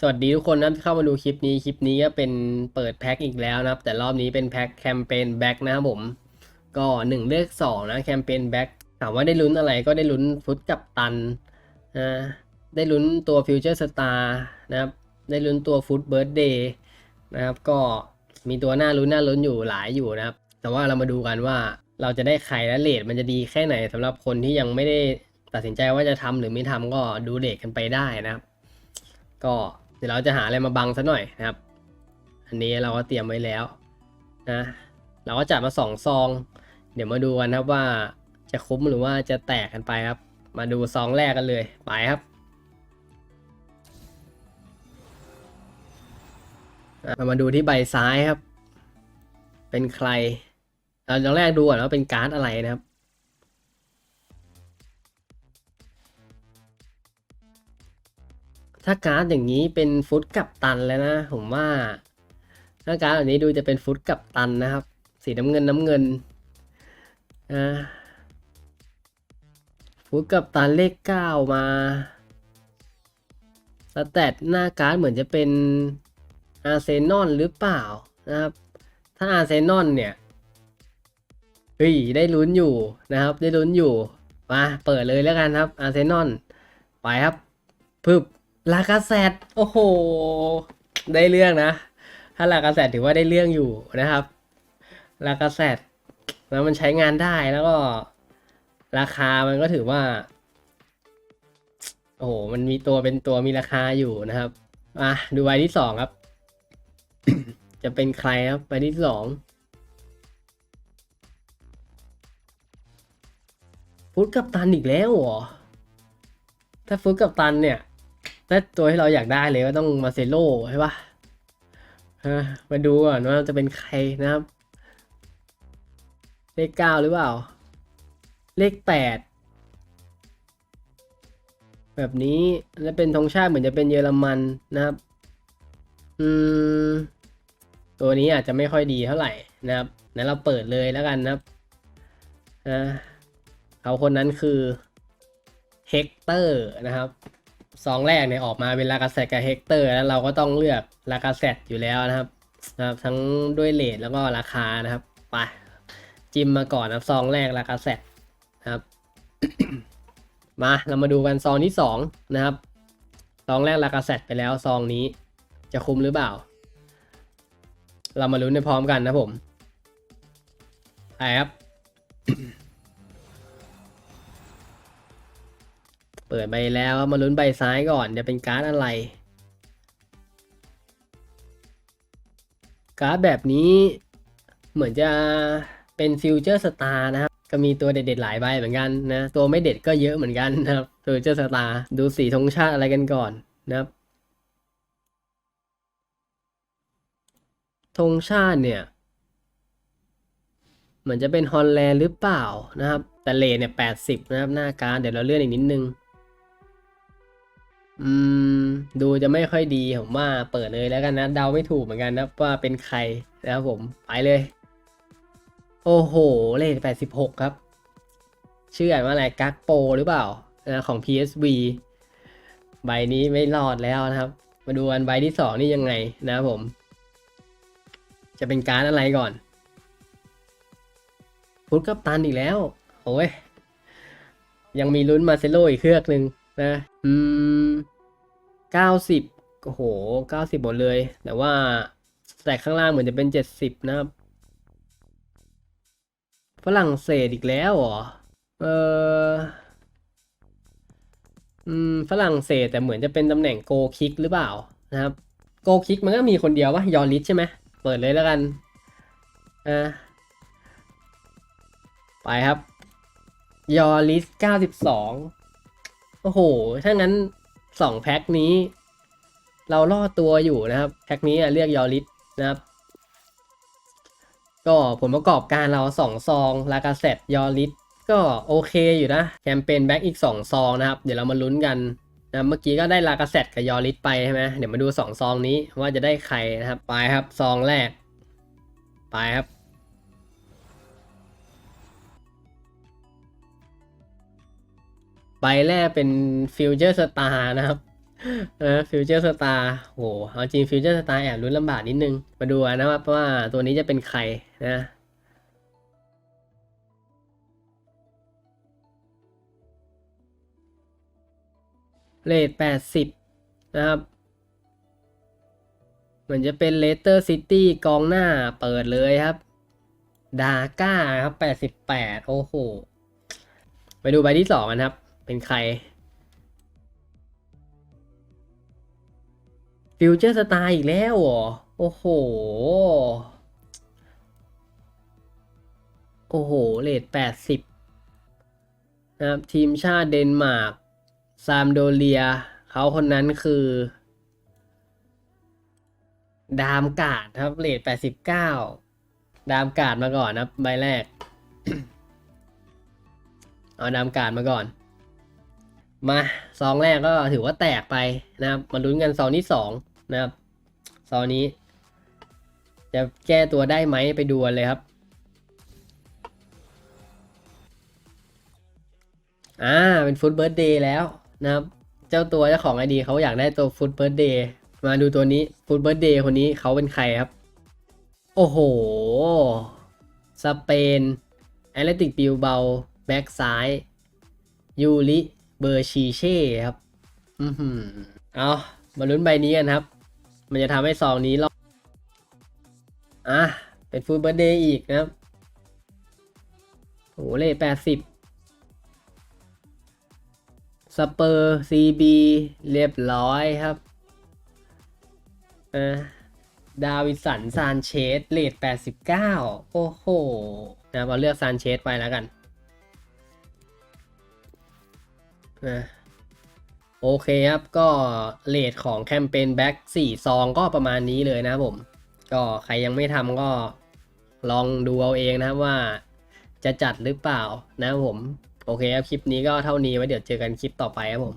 สวัสดีทุกคนนะที่เข้ามาดูคลิปนี้คลิปนี้ก็เป็นเปิดแพ็คอีกแล้วนะครับ แต่รอบนี้เป็นแพ็คแคมเปญแบ็กนะครับผม ก็หนึ่งเลือกสองนะแคมเปญแบ็กถามว่าได้ลุ้นอะไรก็ได้ลุ้นฟุตกับตันนะได้ลุ้นตัวฟิวเจอร์สตาร์นะครับ ได้ลุ้นตัวฟุตเบิร์ดเดย์นะครับก็มีตัวหน้าลุ้นหน้าลุ้นอยู่หลายอยู่นะครับ แต่ว่าเรามาดูกันว่าเราจะได้ใครและเลทมันจะดีแค่ไหนสำหรับคนที่ยังไม่ได้ตัดสินใจว่าจะทำหรือไม่ทำก็ดูเลทกันไปได้นะครับ ก็ เดี๋ยวเราจะหาอะไรมาบังซะหน่อยนะครับ อันนี้เราก็เตรียมไว้แล้วนะเราก็จัดมาสองซอง เดี๋ยวมาดูกันนะครับว่าจะคุ้มหรือว่าจะแตกกันไปครับ มาดูซองแรกกันเลยไปครับเรามาดูที่ใบซ้ายครับ เป็นใคร เราตอนแรกดูก่อนว่าเป็นการ์ดอะไรนะครับ ถ้าการ์ดอย่างนี้เป็นฟุตกับตันแล้วนะผมว่าถ้าการ์ดแบบนี้ดูจะเป็นฟุตกับตันนะครับ สีน้ำเงินน้ำเงินอ่าฟุตกับตันเลขเก้ามาสแตทหน้าการ์ดเหมือนจะเป็นอาร์เซนอลหรือเปล่านะครับ ถ้าอาร์เซนอลเนี่ยเฮ้ยได้ลุ้นอยู่นะครับ ได้ลุ้นอยู่มาเปิดเลยแล้วกันครับอาร์เซนอลไปครับพึบ ลากาเซตโอ้โห ได้เรื่องนะ ถ้าลากาเซตถือว่าได้เรื่องอยู่นะครับลากาเซตแล้วมันใช้งานได้แล้วก็ ราคามันก็ถือว่า โอ้โห มันมีตัวเป็นตัวมีราคาอยู่นะครับอะดูใบที่สองครับ จะเป็นใครครับใบที่สองฟุตกับตันอีกแล้วเหรอ ถ้าฟุตกับตันเนี่ย ถ้าตัวที่เราอยากได้เลยก็ต้องมาเซโลใช่ปะฮะมาดูก่อนว่าจะเป็นใครนะครับ เลขเก้าหรือเปล่า เลขแปดแบบนี้แล้วเป็นธงชาติเหมือนจะเป็นเยอรมันนะครับ อืม ตัวนี้อาจจะไม่ค่อยดีเท่าไหร่นะครับนั้นเราเปิดเลยแล้วกันนะครับนะเขาคนนั้นคือเฮกเตอร์นะครับ ซองแรกเนี่ยออกมาเป็นลากาเซตกับเฮกเตอร์ แล้วเราก็ต้องเลือกลากาเซตอยู่แล้วนะครับนะครับ ทั้งด้วยเลทแล้วก็ราคานะครับไปจิมมาก่อนนะซองแรกลากาเซตนะครับ มาเรามาดูกันซองที่สองนะครับซองแรกลากาเซตไปแล้วซองนี้จะคุ้มหรือเปล่า เรามาลุ้นในพร้อมกันนะผมไปครับ ปิดใบแล้วมาลุ้นใบซ้ายก่อนจะเป็นการ์ดอะไร การ์ดแบบนี้เหมือนจะเป็นฟิวเจอร์สตาร์นะครับ ก็มีตัวเด็ดๆหลายใบเหมือนกันนะ ตัวไม่เด็ดก็เยอะเหมือนกันนะครับฟิวเจอร์สตาร์ดูสีธงชาติอะไรกันก่อนนะครับธงชาติเนี่ยเหมือนจะเป็นฮอลแลนด์หรือเปล่านะครับ แต่เลทเนี่ยแปดสิบนะครับ หน้าการดเดี๋ยวเราเลื่อนอีกนิดนึง อืม ดูจะไม่ค่อยดีผมว่าเปิดเลยแล้วกันนะเดาไม่ถูกเหมือนกันนะว่าเป็นใครนะครับผมไปเลย โอ้โห เลทแปดสิบหกครับ ชื่ออ่านว่าอะไรกักโปหรือเปล่านะของ PSV ใบนี้ไม่รอดแล้วนะครับ มาดูกันใบที่สองนี่ยังไงนะครับผม จะเป็นการอะไรก่อน พุทธกับตันอีกแล้วโอ้ยยังมีลุ้นมาเซโลอีกเครือกหนึ่ง นะอืมเก้าสิบโอ้โหเก้าสิบหมดเลย แต่ว่าแตกข้างล่างเหมือนจะเป็นเจ็ดสิบนะครับ ฝรั่งเศสอีกแล้วเหรอ เอออืมฝรั่งเศสแต่เหมือนจะเป็นตำแหน่งโกคิกหรือเปล่านะครับ โกคิกมันก็มีคนเดียววะยอริสใช่ไหมเปิดเลยแล้วกันอ่าไปครับ ยอริสเก้าสิบสอง โอ้โห ถ้างั้นสองแพ็คนี้ เราล่อตัวอยู่นะครับ แพ็คนี้เรียกยอริสนะครับ ก็ผลประกอบการเราสองซองลากาเซตยอริสก็โอเคอยู่นะ แคมเปญแบ็กอีกสองซองนะครับ เดี๋ยวเรามาลุ้นกันนะเมื่อกี้ก็ได้ลากาเซตกับยอริสไปใช่ไหมเดี๋ยวมาดูสองซองนี้ว่าจะได้ใครนะครับ ไปครับ ซองแรก ไปครับ ใบแรกเป็นฟิวเจอร์สตาร์นะครับเออฟิวเจอร์สตาร์โหเอาจริงฟิวเจอร์สตาร์แอบลุ้นลำบากนิดนึง มาดูนะครับว่าตัวนี้จะเป็นใครนะเลทแปดสิบนะครับ เหมือนจะเป็นเลสเตอร์ซิตี้กองหน้าเปิดเลยครับ ดาก้าครับแปดสิบแปดโอ้โห ไปดูใบที่สองกันครับ เป็นใครฟิวเจอร์สตาร์อีกแล้วเหรอ โอ้โห โอ้โห เลทแปดสิบนะครับ ทีมชาติเดนมาร์ก ซามโดเลีย เขาคนนั้นคือ ดามกาดครับ เลทแปดสิบเก้า ดามกาดมาก่อนนะใบแรก เอาดามกาดมาก่อน มาซองแรกก็ถือว่าแตกไปนะครับมาลุ้นกันซองที่สองนะครับซองนี้ จะแก้ตัวได้ไหมไปดูกันเลยครับ อ่าเป็นฟุตเบิร์ดเดย์แล้วนะครับ เจ้าตัวเจ้าของไอดีเขาอยากได้ตัวฟุตเบิร์ดเดย์มาดูตัวนี้ฟุตเบิร์ดเดย์คนนี้เขาเป็นใครครับ โอ้โห สเปนแอตเลติกบิลเบา แบ็กซ้าย ยูริ บอร์ชีเช่ครับ อือหือเอามาลุ้นใบนี้กันครับ มันจะทำให้ซองนี้รอดอะ เป็นฟูลเบอร์เดย์อีกนะครับโหเลทแปดสิบสเปอร์ซีบีเรียบร้อยครับอ่าดาวิสันซานเชสเลทแปดสิบเก้าโอ้โห นะครับเราเลือกซานเชสไปแล้วกัน นะโอเคครับก็เลทของแคมเปญแบ็กสี่ซองก็ประมาณนี้เลยนะผม ก็ใครยังไม่ทำก็ลองดูเอาเองนะครับว่าจะจัดหรือเปล่านะผม โอเคครับ คลิปนี้ก็เท่านี้ไว้เดี๋ยวเจอกันคลิปต่อไปครับผม